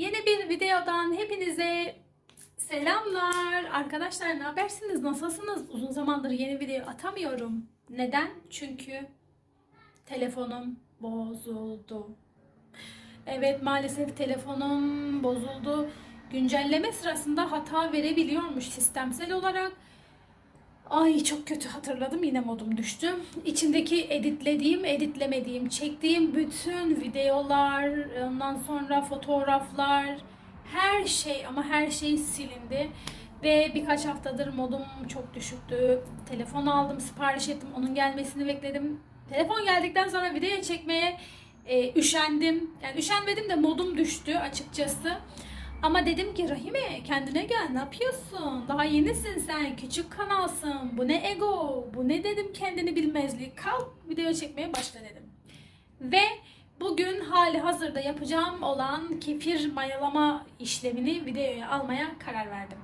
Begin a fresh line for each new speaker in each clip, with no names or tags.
Yeni bir videodan hepinize selamlar. Arkadaşlar ne habersiniz? Nasılsınız? Uzun zamandır yeni video atamıyorum. Neden? Çünkü telefonum bozuldu. Evet maalesef telefonum bozuldu. Güncelleme sırasında hata verebiliyormuş sistemsel olarak. Ay çok kötü hatırladım yine modum düştü. İçindeki editlediğim, editlemediğim, çektiğim bütün videolar, ondan sonra fotoğraflar, her şey ama her şey silindi. Ve birkaç haftadır modum çok düşüktü. Telefon aldım, sipariş ettim, onun gelmesini bekledim. Telefon geldikten sonra video çekmeye e, üşendim. Yani üşenmedim de modum düştü açıkçası. Ama dedim ki Rahime kendine gel ne yapıyorsun? Daha yenisin sen küçük kanalsın. Bu ne ego? Bu ne dedim kendini bilmezlik. Kalk video çekmeye başla dedim. Ve bugün hali hazırda yapacağım olan kefir mayalama işlemini videoya almaya karar verdim.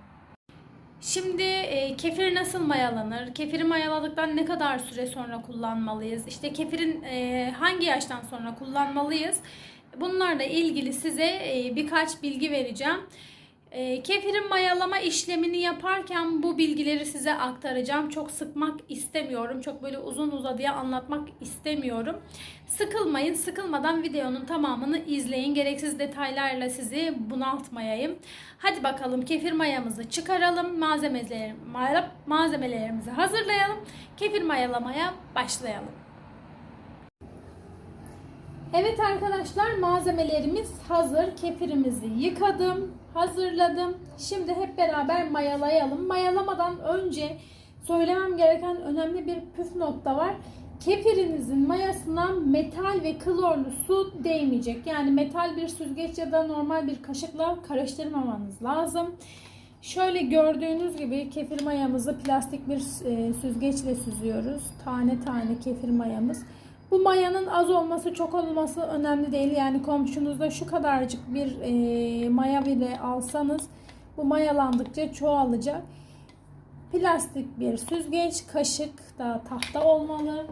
Şimdi e, kefir nasıl mayalanır? Kefiri mayaladıktan ne kadar süre sonra kullanmalıyız? İşte kefirin e, hangi yaştan sonra kullanmalıyız? Bunlarla ilgili size e, birkaç bilgi vereceğim. E, kefirin mayalama işlemini yaparken bu bilgileri size aktaracağım. Çok sıkmak istemiyorum. Çok böyle uzun uzadıya anlatmak istemiyorum. Sıkılmayın. Sıkılmadan videonun tamamını izleyin. Gereksiz detaylarla sizi bunaltmayayım. Hadi bakalım kefir mayamızı çıkaralım. Malzemeler, malzemelerimizi hazırlayalım. Kefir mayalamaya başlayalım. Evet arkadaşlar malzemelerimiz hazır. Kefirimizi yıkadım, hazırladım. Şimdi hep beraber mayalayalım. Mayalamadan önce söylemem gereken önemli bir püf nokta var. Kefirinizin mayasına metal ve klorlu su değmeyecek. Yani metal bir süzgeç ya da normal bir kaşıkla karıştırmamanız lazım. Şöyle gördüğünüz gibi kefir mayamızı plastik bir e, süzgeçle süzüyoruz. Tane tane kefir mayamız. Bu mayanın az olması çok olması önemli değil. Yani komşunuzda şu kadarcık bir e, maya bile alsanız bu mayalandıkça çoğalacak. Plastik bir süzgeç, kaşık da tahta olmalı.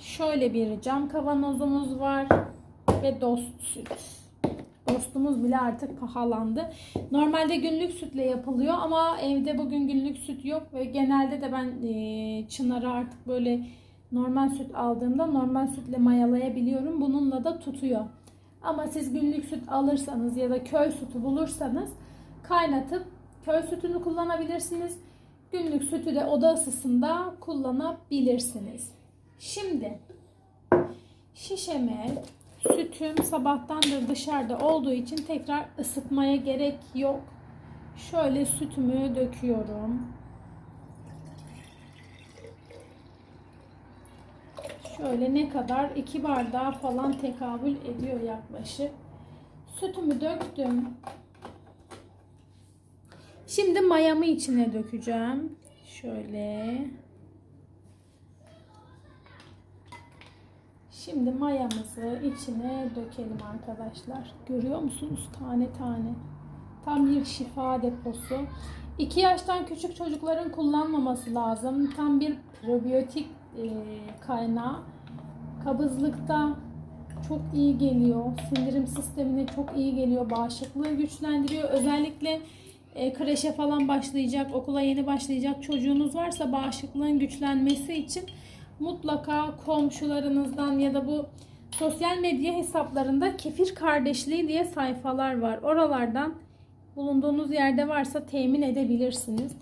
Şöyle bir cam kavanozumuz var ve dost süt. Dostumuz bile artık pahalandı. Normalde günlük sütle yapılıyor ama evde bugün günlük süt yok ve genelde de ben e, Çınar'a artık böyle normal süt aldığımda normal sütle mayalayabiliyorum. Bununla da tutuyor. Ama siz günlük süt alırsanız ya da köy sütü bulursanız kaynatıp köy sütünü kullanabilirsiniz. Günlük sütü de oda ısısında kullanabilirsiniz. Şimdi şişeme sütüm sabahtandır dışarıda olduğu için tekrar ısıtmaya gerek yok. Şöyle sütümü döküyorum. Şöyle ne kadar? 2 bardağı falan tekabül ediyor yaklaşık. Sütümü döktüm. Şimdi mayamı içine dökeceğim. Şöyle. Şimdi mayamızı içine dökelim arkadaşlar. Görüyor musunuz? Tane tane. Tam bir şifa deposu. 2 yaştan küçük çocukların kullanmaması lazım. Tam bir probiyotik e, kaynağı. Kabızlıkta çok iyi geliyor. Sindirim sistemine çok iyi geliyor. Bağışıklığı güçlendiriyor. Özellikle e, kreşe falan başlayacak, okula yeni başlayacak çocuğunuz varsa bağışıklığın güçlenmesi için mutlaka komşularınızdan ya da bu sosyal medya hesaplarında kefir kardeşliği diye sayfalar var. Oralardan bulunduğunuz yerde varsa temin edebilirsiniz.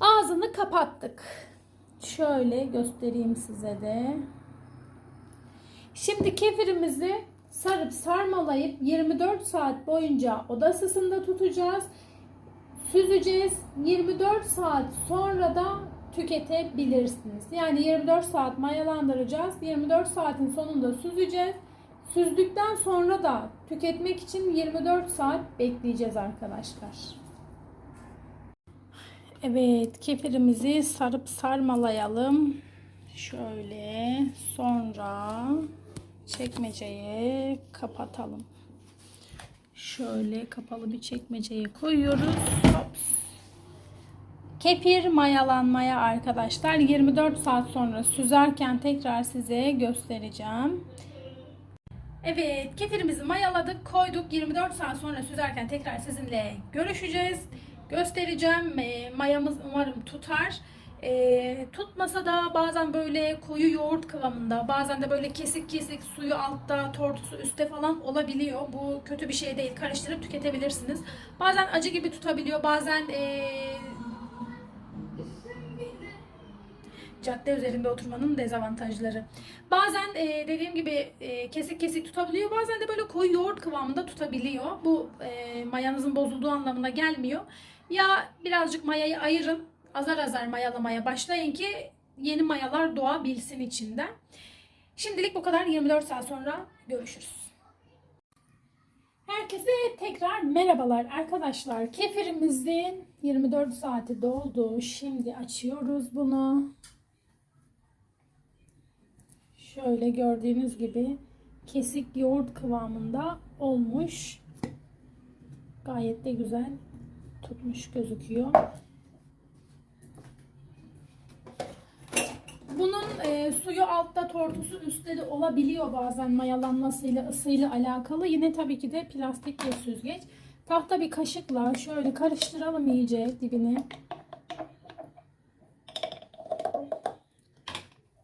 Ağzını kapattık. Şöyle göstereyim size de. Şimdi kefirimizi sarıp sarmalayıp 24 saat boyunca oda ısısında tutacağız. Süzeceğiz. 24 saat sonra da tüketebilirsiniz. Yani 24 saat mayalandıracağız. 24 saatin sonunda süzeceğiz. Süzdükten sonra da tüketmek için 24 saat bekleyeceğiz arkadaşlar. Evet, kefirimizi sarıp sarmalayalım. Şöyle sonra çekmeceye kapatalım. Şöyle kapalı bir çekmeceye koyuyoruz. Hops. Kefir mayalanmaya arkadaşlar 24 saat sonra süzerken tekrar size göstereceğim. Evet, kefirimizi mayaladık, koyduk. 24 saat sonra süzerken tekrar sizinle görüşeceğiz. Göstereceğim. E, mayamız umarım tutar. E, tutmasa da bazen böyle koyu yoğurt kıvamında, bazen de böyle kesik kesik suyu altta, tortusu üstte falan olabiliyor. Bu kötü bir şey değil. Karıştırıp tüketebilirsiniz. Bazen acı gibi tutabiliyor, bazen e, cadde üzerinde oturmanın dezavantajları. Bazen e, dediğim gibi e, kesik kesik tutabiliyor. Bazen de böyle koyu yoğurt kıvamında tutabiliyor. Bu e, mayanızın bozulduğu anlamına gelmiyor. Ya birazcık mayayı ayırın. Azar azar mayalamaya başlayın ki yeni mayalar doğabilsin içinden. Şimdilik bu kadar. 24 saat sonra görüşürüz. Herkese tekrar merhabalar arkadaşlar. Kefirimizin 24 saati doldu. Şimdi açıyoruz bunu. Şöyle gördüğünüz gibi kesik yoğurt kıvamında olmuş. Gayet de güzel tutmuş gözüküyor. Bunun e, suyu altta tortusu üstte de olabiliyor bazen mayalanmasıyla ısıyla alakalı. Yine tabii ki de plastik bir süzgeç. Tahta bir kaşıkla şöyle karıştıralım iyice dibine.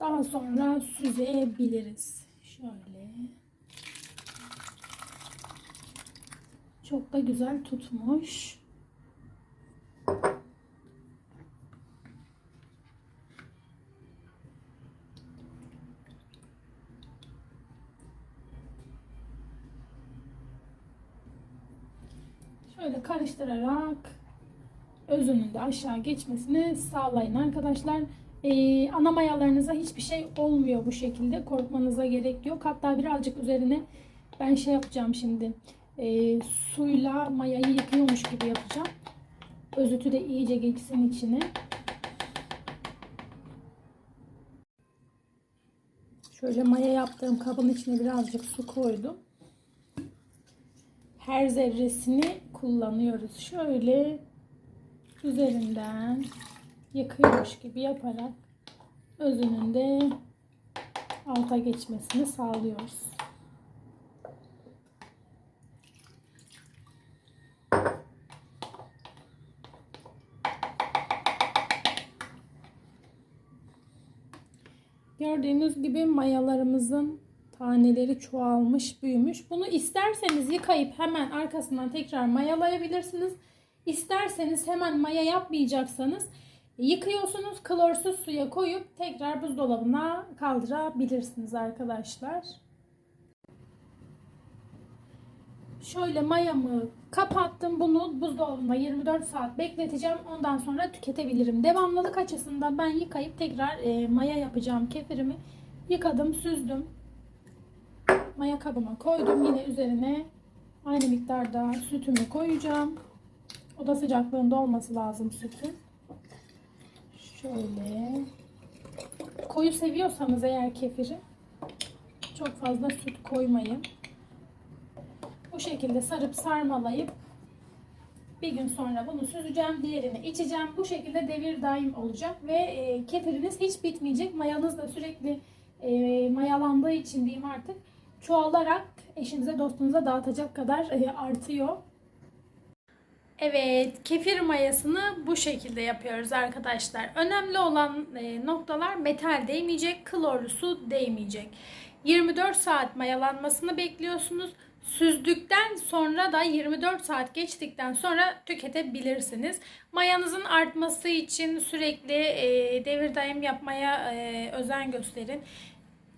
Daha sonra süzebiliriz. Şöyle. Çok da güzel tutmuş. Şöyle karıştırarak özünün de aşağı geçmesini sağlayın arkadaşlar. Ee, ana mayalarınıza hiçbir şey olmuyor bu şekilde. Korkmanıza gerek yok. Hatta birazcık üzerine ben şey yapacağım şimdi. Ee, suyla mayayı yıkıyormuş gibi yapacağım. Özütü de iyice geçsin içine. Şöyle maya yaptığım kabın içine birazcık su koydum. Her zerresini kullanıyoruz. Şöyle üzerinden yıkıyormuş gibi yaparak özünün de alta geçmesini sağlıyoruz. Gördüğünüz gibi mayalarımızın taneleri çoğalmış, büyümüş. Bunu isterseniz yıkayıp hemen arkasından tekrar mayalayabilirsiniz. İsterseniz hemen maya yapmayacaksanız yıkıyorsunuz, klorsuz suya koyup tekrar buzdolabına kaldırabilirsiniz arkadaşlar. Şöyle mayamı kapattım. Bunu buzdolabında 24 saat bekleteceğim. Ondan sonra tüketebilirim. Devamlılık açısından ben yıkayıp tekrar e, maya yapacağım kefirimi. Yıkadım, süzdüm. Maya kabıma koydum. Yine üzerine aynı miktarda sütümü koyacağım. Oda sıcaklığında olması lazım sütün. Şöyle. Koyu seviyorsanız eğer kefiri çok fazla süt koymayın. Bu şekilde sarıp sarmalayıp bir gün sonra bunu süzeceğim. Diğerini içeceğim. Bu şekilde devir daim olacak ve e, kefiriniz hiç bitmeyecek. Mayanız da sürekli e, mayalandığı için diyeyim artık çoğalarak eşinize dostunuza dağıtacak kadar e, artıyor. Evet, kefir mayasını bu şekilde yapıyoruz arkadaşlar. Önemli olan e, noktalar metal değmeyecek, klorlu su değmeyecek. 24 saat mayalanmasını bekliyorsunuz. Süzdükten sonra da 24 saat geçtikten sonra tüketebilirsiniz. Mayanızın artması için sürekli e, devir daim yapmaya özen gösterin.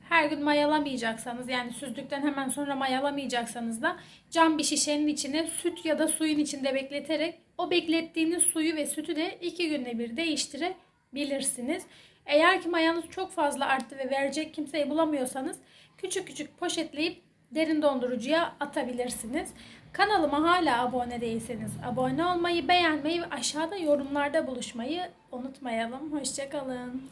Her gün mayalamayacaksanız yani süzdükten hemen sonra mayalamayacaksanız da cam bir şişenin içine süt ya da suyun içinde bekleterek o beklettiğiniz suyu ve sütü de iki günde bir değiştirebilirsiniz. Eğer ki mayanız çok fazla arttı ve verecek kimseyi bulamıyorsanız küçük küçük poşetleyip derin dondurucuya atabilirsiniz. Kanalıma hala abone değilseniz abone olmayı, beğenmeyi ve aşağıda yorumlarda buluşmayı unutmayalım. Hoşçakalın.